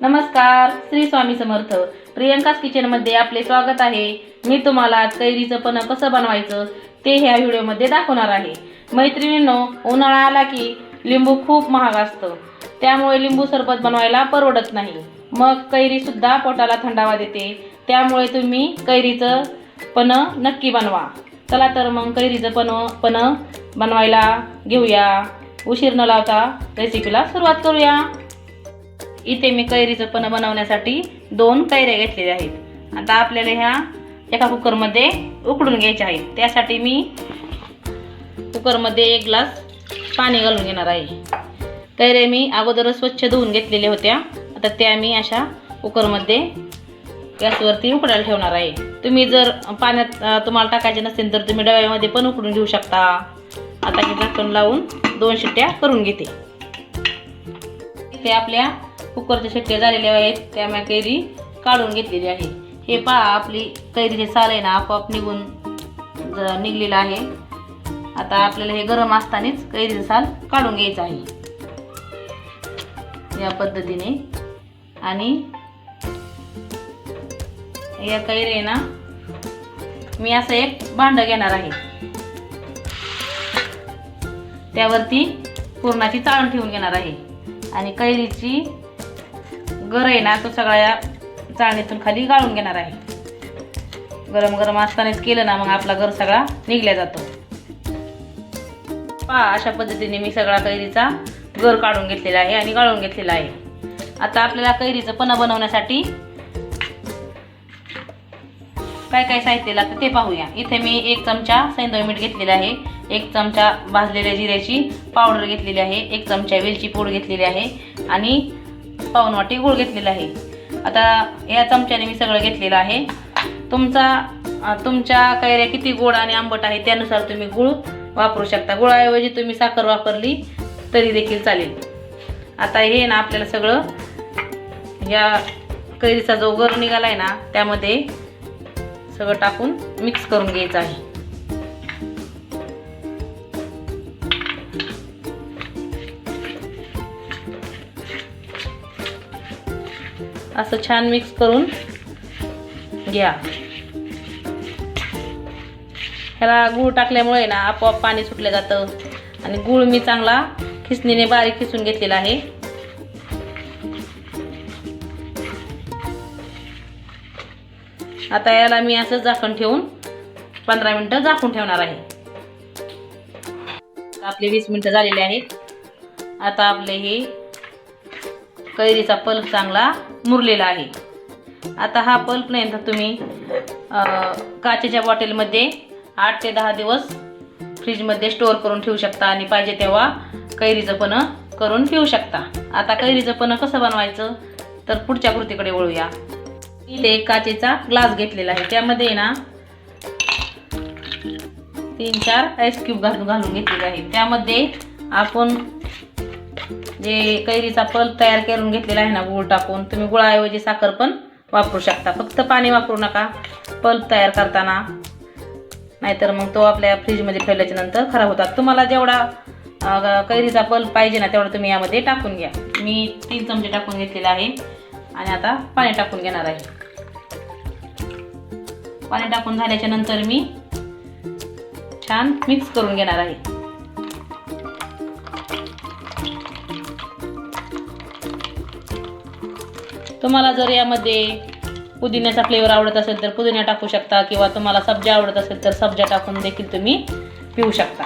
नमस्कार श्री स्वामी समर्थ. प्रियंकाच किचनमध्ये आपले स्वागत आहे. मी तुम्हाला आज कैरीचं पण कसं बनवायचं ते ह्या व्हिडिओमध्ये दाखवणार आहे. मैत्रिणींनो उन्हाळा आला की लिंबू खूप महाग असतं. त्यामुळे लिंबू सरबत बनवायला परवडत नाही. मग कैरीसुद्धा पोटाला थंडावा देते. त्यामुळे तुम्ही कैरीचं पण नक्की बनवा. चला तर मग कैरीचं पण पण बनवायला घेऊया. उशीर न लावता रेसिपीला सुरुवात करूया. इथे मी कैरीचं पण बनवण्यासाठी दोन कैऱ्या घेतलेल्या आहेत. आता आपल्याला ह्या एका कुकरमध्ये उकडून घ्यायच्या आहेत. त्यासाठी मी कुकरमध्ये एक ग्लास पाणी घालून घेणार आहे. कैऱ्या मी अगोदरच स्वच्छ धुवून घेतलेल्या होत्या. आता त्या मी अशा कुकरमध्ये गॅसवरती उकडायला ठेवणार आहे. तुम्ही जर पाण्यात तुम्हाला टाकायचे नसेल तर तुम्ही डब्यामध्ये पण उकडून घेऊ शकता. आता मी झाकण लावून दोन शिट्ट्या करून घेते. इथे आपल्या कुकरच्या शिट्ट्या झालेल्या आहेत त्या मी कैरी काढून घेतलेली आहे. हे पहा आपली कैरीचे साल आहे ना आपोआप निघून निघलेलं आहे. आता आपल्याला हे गरम असतानाच कैरीचं साल काढून घ्यायचं आहे. या पद्धतीने. आणि या कैरी आहे ना मी असं एक भांड घेणार आहे. त्यावरती पुरणाची चाळण ठेवून घेणार आहे. आणि कैरीची गर आहे ना तो सगळ्या चाळणीतून खाली गाळून घेणार आहे. गरम गरम असतानाच केलं ना मग आपला गर सगळा निघल्या जातो. पहा अशा पद्धतीने मी सगळा कैरीचा गर काढून घेतलेला आहे आणि गाळून घेतलेला आहे. आता आपल्याला कैरीचं पणा बनवण्यासाठी काय काय साहित्य लागतं ते पाहूया. इथे मी एक चमचा सैंदव मीठ घेतलेला आहे एक चमचा भाजलेल्या जिऱ्याची पावडर घेतलेली आहे एक चमचा वेलची पूड घेतलेली आहे आणि पाऊन वाटी गूळ घेतलेला आहे. आता या चमच्याने मी सगळं घेतलेलं आहे. तुमचा तुमच्या कैऱ्या किती गोड आणि आंबट आहे त्यानुसार तुम्ही गूळ वापरू शकता. गुळाऐवजी तुम्ही साखर वापरली तरी देखील चालेल. आता हे ना आपल्याला सगळं या कैरीचा जो गर निघाला आहे ना त्यामध्ये सगळं टाकून मिक्स करून घ्यायचं आहे. असं छान मिक्स करून घ्या. ह्याला गूळ टाकल्यामुळे ना आपोआप पाणी सुटलं जातं. आणि गूळ मी चांगला खिसणीने बारीक खिसून घेतलेला आहे. आता याला मी असं झाकण ठेवून पंधरा मिनटं झाकून ठेवणार आहे. आपले वीस मिनटं झालेले आहेत. आता आपले हे कैरीचा पल्प चांगला मुरलेला आहे. आता हा पल्प नाही तर तुम्ही काचेच्या बॉटलमध्ये आठ ते दहा दिवस फ्रीजमध्ये स्टोअर करून ठेवू शकता आणि पाहिजे तेव्हा कैरीचं पण करून पिऊ शकता. आता कैरीचं पण कसं बनवायचं? तर पुढच्या कृतीकडे वळूया. इथे एक काचेचा ग्लास घेतलेला आहे. त्यामध्ये ना तीन चार आईस क्यूब घालून घालून घेतलेले आहे. त्यामध्ये आपण जे कैरीचा पल्प तयार करून घेतलेला आहे ना गूळ टाकून तुम्ही गुळाऐवजी साखर पण वापरू शकता. फक्त पाणी वापरू नका. पल्प तयार करताना. नाहीतर मग तो आपल्या फ्रीजमध्ये ठेवल्याच्या नंतर खराब होतात. तुम्हाला जेवढा कैरीचा पल्प पाहिजे ना तेवढा तुम्ही यामध्ये टाकून घ्या. मी तीन चमचे टाकून घेतलेले आहे. आणि आता पाणी टाकून घेणार आहे. पाणी टाकून झाल्याच्यानंतर मी छान मिक्स करून घेणार आहे. तुम्हाला जर यामध्ये पुदिन्याचा फ्लेवर आवडत असेल तर पुदिना टाकू शकता किंवा तुम्हाला सब्जा आवडत असेल तर सब्जा टाकून देखील तुम्ही पिऊ शकता.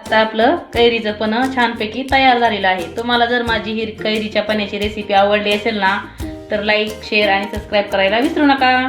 आता आपलं कैरीचं पण छानपैकी तयार झालेलं आहे. तुम्हाला जर माझी ही कैरीच्या पण्याची रेसिपी आवडली असेल ना तर लाईक शेअर आणि सबस्क्राईब करायला विसरू नका.